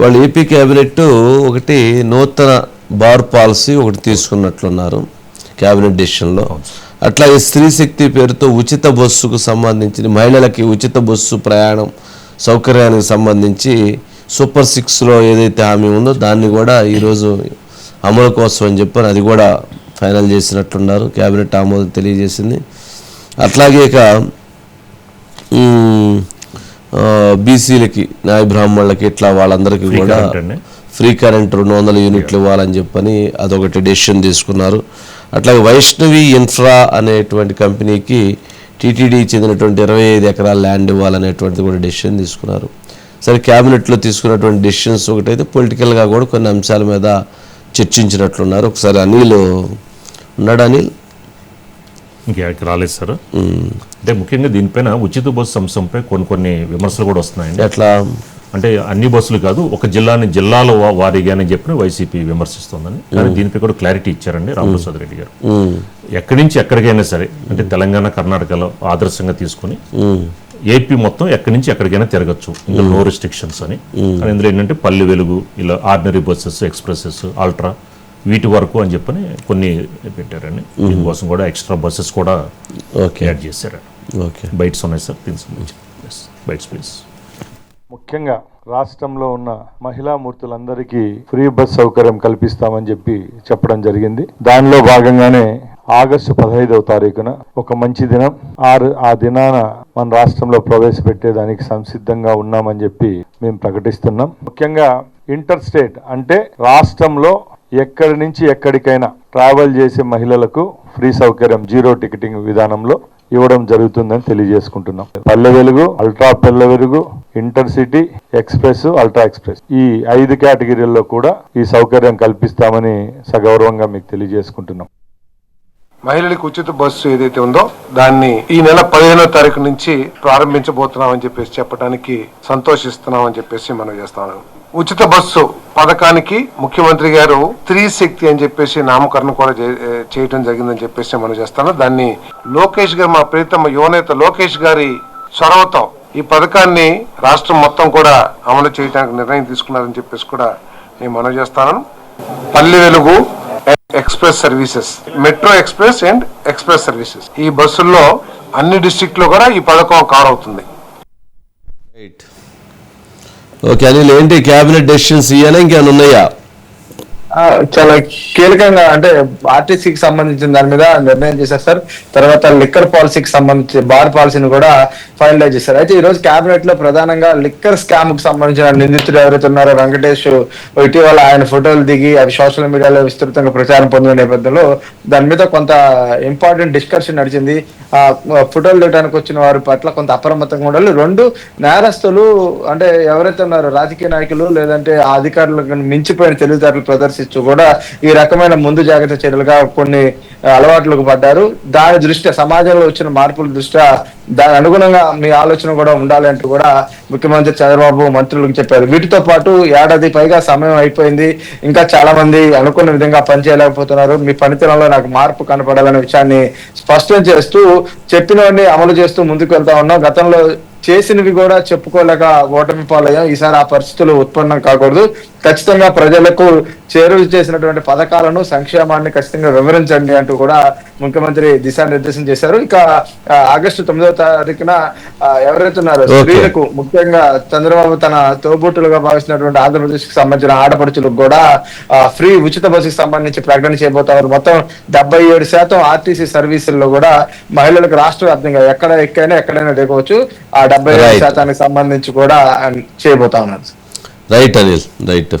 వాళ్ళు AP cabinet ఒకటి నూతన బార్ పాలసీ ఒకటి తీసుకున్నట్లున్నారు క్యాబినెట్ డిసిషన్లో. అట్లాగే స్త్రీ శక్తి పేరుతో ఉచిత బస్సుకు సంబంధించి మహిళలకి ఉచిత బస్సు ప్రయాణం సౌకర్యానికి సంబంధించి సూపర్ సిక్స్లో ఏదైతే హామీ ఉందో దాన్ని కూడా ఈరోజు అమలు కోసం అని చెప్పని అది కూడా ఫైనల్ చేసినట్లున్నారు. క్యాబినెట్ ఆమోదం తెలియజేసింది. అట్లాగే ఇక బీసీలకి న్యాయ బ్రాహ్మణులకి ఇట్లా వాళ్ళందరికీ కూడా. ఫ్రీ కరెంట్ రెండు వందల యూనిట్లు ఇవ్వాలని చెప్పని అదొకటి డెసిషన్ తీసుకున్నారు. అట్లాగే వైష్ణవి ఇన్ఫ్రా అనేటువంటి కంపెనీకి టీటీడీ చెందినటువంటి ఇరవై ఐదు ఎకరాల ల్యాండ్ ఇవ్వాలనేటువంటిది కూడా డెసిషన్ తీసుకున్నారు. సరే క్యాబినెట్లో తీసుకున్నటువంటి డెసిషన్స్ ఒకటైతే పొలిటికల్గా కూడా కొన్ని అంశాల మీద చర్చించినట్లున్నారు. ఒకసారి అనిల్ ఉన్నాడు అనిల్? ఇంకెక్కడికి రాలేదు సార్. అంటే ముఖ్యంగా దీనిపైన ఉచిత బస్సు అంశంపై కొన్ని కొన్ని విమర్శలు కూడా వస్తున్నాయండి. ఎట్లా? అంటే అన్ని బస్సులు కాదు ఒక జిల్లాని జిల్లాల వా- వారీగానే చెప్పిన వైసీపీ విమర్శిస్తోందని. కానీ దీనిపై కూడా క్లారిటీ ఇచ్చారండి రామప్రసాద్ రెడ్డి గారు. ఎక్కడి నుంచి ఎక్కడికైనా సరే అంటే తెలంగాణ కర్ణాటకలో ఆదర్శంగా తీసుకుని ఏపీ మొత్తం ఎక్కడి నుంచి ఎక్కడికైనా తిరగచ్చు. ఇంకా నో రెస్ట్రిక్షన్స్ అని. కానీ ఇందులో ఏంటంటే పల్లె వెలుగు ఇలా ఆర్డినరీ బస్సెస్ ఎక్స్ప్రెసెస్ అల్ట్రా వీటి వరకు అని చెప్పని కొన్ని పెట్టారండి. దీనికోసం కూడా ఎక్స్ట్రా బస్సెస్ కూడా ఓకే. యాడ్ చేశారు. ఓకే. బైట్స్ ఉన్నాయి సార్ దీనికి సంబంధించి. బైట్స్ ప్లీజ్ ముఖ్యంగా రాష్ట్రంలో ఉన్న మహిళా మూర్తులందరికీ ఫ్రీ బస్ సౌకర్యం కల్పిస్తామని చెప్పి చెప్పడం జరిగింది. దానిలో భాగంగానే ఆగస్టు పదహైదవ తారీఖున ఒక మంచి దినం. ఆరు ఆ దినాన మన రాష్ట్రంలో ప్రవేశపెట్టేదానికి సంసిద్ధంగా ఉన్నామని చెప్పి మేము ప్రకటిస్తున్నాం. ముఖ్యంగా ఇంటర్ స్టేట్ అంటే రాష్ట్రంలో ఎక్కడి నుంచి ఎక్కడికైనా ట్రావెల్ చేసే మహిళలకు ఫ్రీ సౌకర్యం జీరో టికెటింగ్ విధానంలో ఇవ్వడం జరుగుతుందని తెలియజేసుకుంటున్నాం. పల్లె Velugu ultra Palle Velugu intercity express ultra express. ఈ ఐదు కేటగిరీల్లో కూడా ఈ సౌకర్యం కల్పిస్తామని సగౌరవంగా మీకు తెలియజేసుకుంటున్నాం. మహిళలకు ఉచిత బస్సు ఏదైతే ఉందో దాన్ని ఈ నెల పదిహేనో తారీఖు నుంచి ప్రారంభించబోతున్నామని చెప్పేసి చెప్పడానికి సంతోషిస్తున్నామని చెప్పేసి మనం చేస్తాను ఉచిత బస్సు పథకానికి ముఖ్యమంత్రి గారు స్త్రీ శక్తి అని చెప్పేసి నామకరణం కూడా చే- చేయటం జరిగిందని చెప్పేసి మనం చేస్తాను. దాన్ని లోకేష్ గారు మా ప్రీతమ యువనేత లోకేష్ గారి చొరవతో ఈ పథకాన్ని రాష్ట్రం మొత్తం కూడా అమలు చేయడానికి నిర్ణయం తీసుకున్నారని చెప్పేసి కూడా నేను మనం చేస్తాను. Palle Velugu express services metro express and express services. ఈ బస్సుల్లో అన్ని డిస్ట్రిక్ట్లో కూడా ఈ పథకం కవర్ అవుతుంది. రైట్ ఓకే అనిల్ ఏంటి? క్యాబినెట్ డెసిషన్స్ ఇయ్యాలా? ఇంకేమైనా ఉన్నాయా? చాలా కీలకంగా అంటే ఆర్టీసీకి సంబంధించిన దాని మీద నిర్ణయం చేశారు సార్. తర్వాత లిక్కర్ పాలసీకి సంబంధించి బార్ పాలసీని కూడా ఫైనలైజ్ చేశారు. అయితే ఈ రోజు కేబినెట్లో ప్రధానంగా లిక్కర్ స్కామ్కు సంబంధించిన నిందితుడు ఎవరైతే ఉన్నారో వెంకటేష్ ఇటీవల ఆయన ఫోటోలు దిగి అవి సోషల్ మీడియాలో విస్తృతంగా ప్రచారం పొందిన నేపథ్యంలో దాని మీద కొంత ఇంపార్టెంట్ డిస్కషన్ నడిచింది. ఆ ఫోటోలు దిగడానికి వచ్చిన వారి పట్ల కొంత అప్రమత్తంగా ఉండాలి. రెండు నేరస్తులు అంటే ఎవరైతే ఉన్నారో రాజకీయ నాయకులు లేదంటే ఆ అధికారులకు మించిపోయిన తెలివితేటలు ప్రదర్శిస్తూ కూడా ఈ రకమైన ముందు జాగ్రత్త చర్యలుగా కొన్ని అలవాట్లకు పడ్డారు. దాని దృష్ట్యా సమాజంలో వచ్చిన మార్పుల దృష్ట్యా దాని అనుగుణంగా మీ ఆలోచన కూడా ఉండాలి అంటూ కూడా ముఖ్యమంత్రి చంద్రబాబు మంత్రులకు చెప్పారు. వీటితో పాటు ఏడాది పైగా సమయం అయిపోయింది. ఇంకా చాలా మంది అనుకున్న విధంగా పనిచేయలేకపోతున్నారు మీ పనితీరంలో నాకు మార్పు కనపడాలనే విషయాన్ని స్పష్టం చేస్తూ చెప్పినవన్నీ అమలు చేస్తూ ముందుకు వెళ్తా ఉన్నాం. గతంలో చేసినవి కూడా చెప్పుకోలేక ఓటమి పాలయ్యాం. ఈసారి ఆ పరిస్థితులు ఉత్పన్నం కాకూడదు. ఖచ్చితంగా ప్రజలకు చేరువ చేసినటువంటి పథకాలను సంక్షేమాన్ని ఖచ్చితంగా వివరించండి అంటూ కూడా ముఖ్యమంత్రి దిశానిర్దేశం చేశారు. ఇక ఆగస్టు తొమ్మిదవ తారీఖున ఎవరైతే ఉన్నారో. స్త్రీలకు ముఖ్యంగా చంద్రబాబు తన తోబుట్టులుగా భావిస్తున్నటువంటి ఆంధ్రప్రదేశ్కి సంబంధించిన ఆడపడుచులకు కూడా ఫ్రీ ఉచిత బస్సుకి సంబంధించి ప్రకటన చేయబోతున్నారు. మొత్తం డెబ్బై ఏడు శాతం ఆర్టీసీ సర్వీసుల్లో కూడా మహిళలకు రాష్ట్ర వ్యాప్తంగా ఎక్కడ ఎక్కైనా ఎక్కడైనా దిగవచ్చు. ఆ డెబ్బై. శాతానికి సంబంధించి కూడా చేయబోతా ఉన్నారు రైట్ అనిల్ రైట్